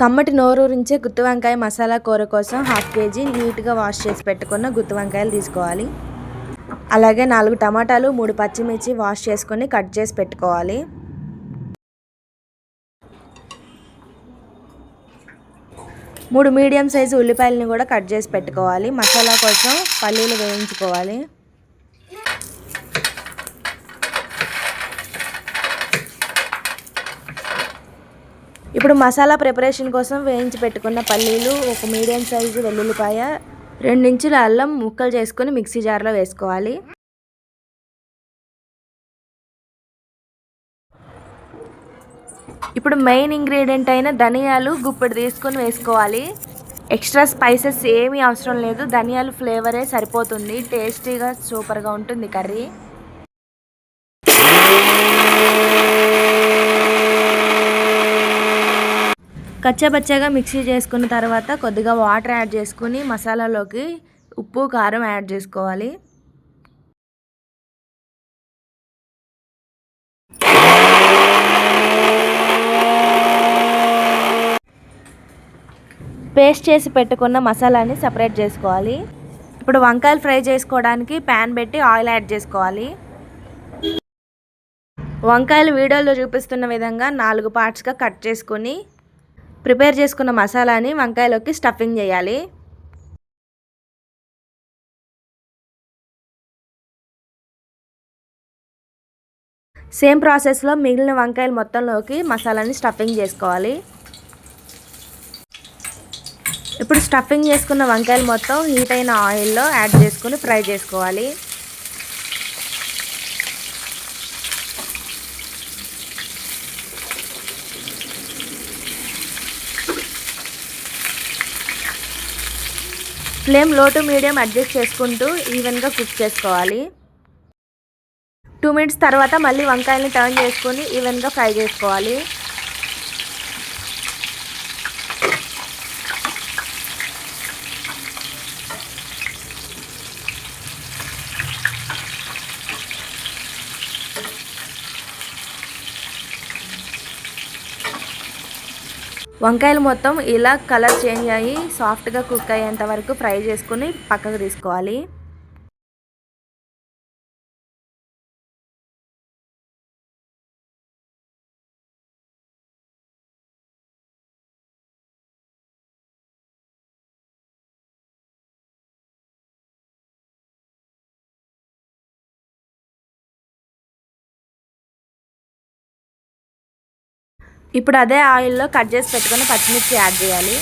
కమ్మటి నోరూరించే గుత్తి వంకాయ మసాలా కూర కోసం హాఫ్ కేజీ నీట్గా వాష్ చేసి పెట్టుకున్న గుత్తి వంకాయలు తీసుకోవాలి. అలాగే నాలుగు టమాటాలు మూడు పచ్చిమిర్చి వాష్ చేసుకొని కట్ చేసి పెట్టుకోవాలి. మూడు మీడియం సైజు ఉల్లిపాయలని కూడా కట్ చేసి పెట్టుకోవాలి. మసాలా కోసం పల్లీలు వేయించుకోవాలి. ఇప్పుడు మసాలా ప్రిపరేషన్ కోసం వేయించి పెట్టుకున్న పల్లీలు ఒక మీడియం సైజు వెల్లుల్లిపాయ రెండించుల అల్లం ముక్కలు చేసుకొని మిక్సీ జార్లో వేసుకోవాలి. ఇప్పుడు మెయిన్ ఇంగ్రీడియంట్ అయిన ధనియాలు గుప్పెడు తీసుకొని వేసుకోవాలి. ఎక్స్ట్రా స్పైసెస్ ఏమీ అవసరం లేదు. ధనియాలు ఫ్లేవరే సరిపోతుంది. టేస్టీగా సూపర్గా ఉంటుంది కర్రీ. కచ్చబచ్చగా మిక్సీ చేసుకున్న తర్వాత కొద్దిగా వాటర్ యాడ్ చేసుకుని మసాలాలోకి ఉప్పు కారం యాడ్ చేసుకోవాలి. పేస్ట్ చేసి పెట్టుకున్న మసాలాని సపరేట్ చేసుకోవాలి. ఇప్పుడు వంకాయలు ఫ్రై చేసుకోవడానికి ప్యాన్ పెట్టి ఆయిల్ యాడ్ చేసుకోవాలి. వంకాయలు వీడియోలో చూపిస్తున్న విధంగా నాలుగు పార్ట్స్గా కట్ చేసుకుని ప్రిపేర్ చేసుకున్న మసాలాని వంకాయలోకి స్టఫింగ్ చేయాలి. సేమ్ ప్రాసెస్లో మిగిలిన వంకాయలు మొత్తంలోకి మసాలాని స్టఫింగ్ చేసుకోవాలి. ఇప్పుడు స్టఫింగ్ చేసుకున్న వంకాయలు మొత్తం హీట్ అయిన ఆయిల్లో యాడ్ చేసుకుని ఫ్రై చేసుకోవాలి. ఫ్లేమ్లో టు మీడియం అడ్జస్ట్ చేసుకుంటూ ఈవెన్గా కుక్ చేసుకోవాలి. టూ మినిట్స్ తర్వాత మళ్ళీ వంకాయలని టర్న్ చేసుకొని ఈవెన్గా ఫ్రై చేసుకోవాలి. వంకాయలు మొత్తం ఇలా కలర్ చేంజ్ అయ్యి సాఫ్ట్గా కుక్ అయ్యేంత వరకు ఫ్రై చేసుకుని పక్కకు తీసుకోవాలి. ఇప్పుడు అదే ఆయిల్లో కట్ చేసి పెట్టుకుని పచ్చిమిర్చి యాడ్ చేయాలి.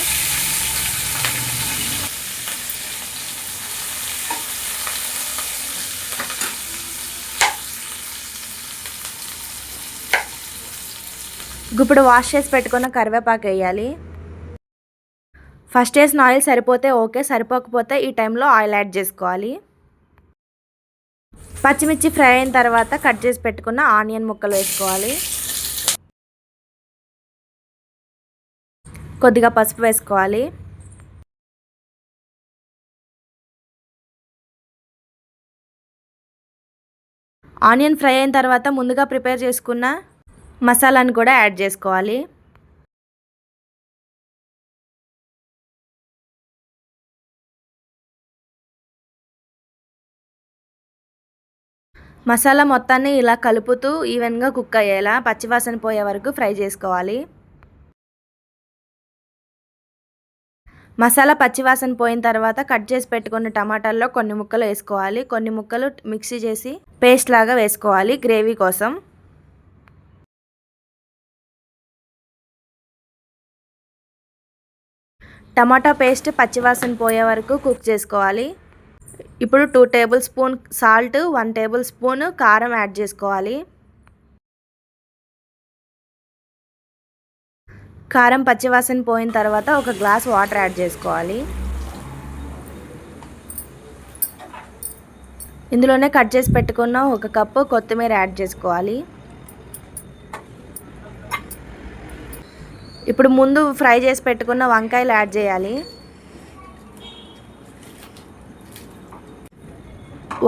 ఇప్పుడు వాష్ చేసి పెట్టుకున్న కరివేపాకు వేయాలి. ఫస్ట్ వేసిన ఆయిల్ సరిపోతే ఓకే సరిపోకపోతే ఈ టైంలో ఆయిల్ యాడ్ చేసుకోవాలి. పచ్చిమిర్చి ఫ్రై అయిన తర్వాత కట్ చేసి పెట్టుకున్న ఆనియన్ ముక్కలు వేసుకోవాలి. కొద్దిగా పసుపు వేసుకోవాలి. ఆనియన్ ఫ్రై అయిన తర్వాత ముందుగా ప్రిపేర్ చేసుకున్న మసాలాని కూడా యాడ్ చేసుకోవాలి. మసాలా మొత్తాన్ని ఇలా కలుపుతూ ఈవెన్గా కుక్ అయ్యేలా పచ్చివాసన పోయే వరకు ఫ్రై చేసుకోవాలి. మసాలా పచ్చివాసన పోయిన తర్వాత కట్ చేసి పెట్టుకున్న టమాటాల్లో కొన్ని ముక్కలు వేసుకోవాలి. కొన్ని ముక్కలు మిక్సీ చేసి పేస్ట్ లాగా వేసుకోవాలి గ్రేవీ కోసం. టమాటా పేస్ట్ పచ్చివాసన పోయే వరకు కుక్ చేసుకోవాలి. ఇప్పుడు two table spoon salt one table spoon కారం యాడ్ చేసుకోవాలి. కారం పచ్చివాసన పోయిన తర్వాత ఒక గ్లాస్ వాటర్ యాడ్ చేసుకోవాలి. ఇందులోనే కట్ చేసి పెట్టుకున్న ఒక కప్పు కొత్తిమీర యాడ్ చేసుకోవాలి. ఇప్పుడు ముందు ఫ్రై చేసి పెట్టుకున్న వంకాయలు యాడ్ చేయాలి.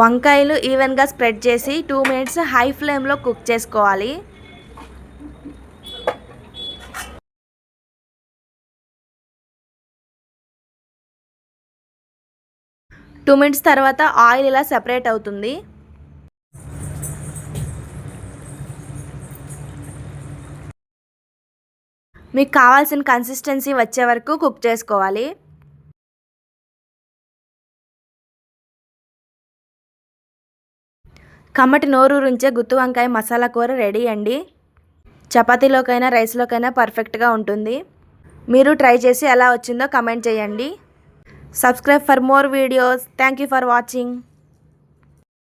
వంకాయలు ఈవెన్గా స్ప్రెడ్ చేసి టూ మినిట్స్ హై ఫ్లేమ్లో కుక్ చేసుకోవాలి. టూ మినిట్స్ తర్వాత ఆయిల్ ఇలా సెపరేట్ అవుతుంది. మీకు కావాల్సిన కన్సిస్టెన్సీ వచ్చే వరకు కుక్ చేసుకోవాలి. కమ్మటి నోరూరించే గుత్తి వంకాయ మసాలా కూర రెడీ అండి. చపాతీలోకైనా రైస్లోకైనా పర్ఫెక్ట్గా ఉంటుంది. మీరు ట్రై చేసి ఎలా వచ్చిందో కమెంట్ చేయండి. Subscribe for more videos. Thank you for watching.